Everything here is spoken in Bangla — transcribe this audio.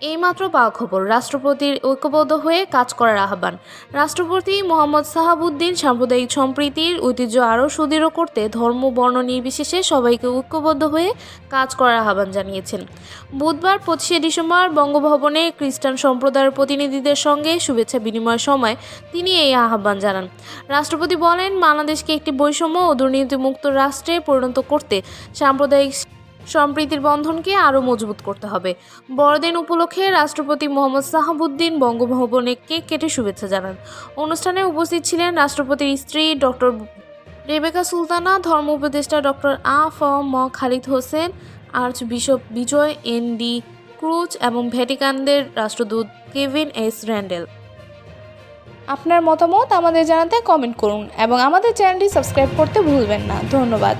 এইমাত্র পাওয়া খবর, রাষ্ট্রপতির ঐক্যবদ্ধ হয়ে কাজ করার আহ্বান। রাষ্ট্রপতি মোহাম্মদ সাহাবুদ্দিন সাম্প্রদায়িক সম্প্রীতির ঐতিহ্য আরও সুদৃঢ় করতে ধর্ম, বর্ণ নির্বিশেষে সবাইকে ঐক্যবদ্ধ হয়ে কাজ করার আহ্বান জানিয়েছেন। বুধবার পঁচিশে ডিসেম্বর বঙ্গভবনে খ্রিস্টান সম্প্রদায়ের প্রতিনিধিদের সঙ্গে শুভেচ্ছা বিনিময়ের সময় তিনি এই আহ্বান জানান। রাষ্ট্রপতি বলেন, বাংলাদেশকে একটি বৈষম্য ও দুর্নীতিমুক্ত রাষ্ট্রে পরিণত করতে সাম্প্রদায়িক সম্প্রীতির বন্ধনকে আরও মজবুত করতে হবে। বড়দিন উপলক্ষে রাষ্ট্রপতি মোহাম্মদ সাহাবুদ্দিন বঙ্গভবনে কেক কেটে শুভেচ্ছা জানান। অনুষ্ঠানে উপস্থিত ছিলেন রাষ্ট্রপতির স্ত্রী ডক্টর রেবেকা সুলতানা, ধর্ম উপদেষ্টা doctor A F M Khalid Hossain archbishop Bijoy, N D'Cruz এবং ভ্যাটিকানদের রাষ্ট্রদূত কেভিন এস র্যান্ডেল। আপনার মতামত আমাদের জানাতে কমেন্ট করুন এবং আমাদের চ্যানেলটি সাবস্ক্রাইব করতে ভুলবেন না। ধন্যবাদ।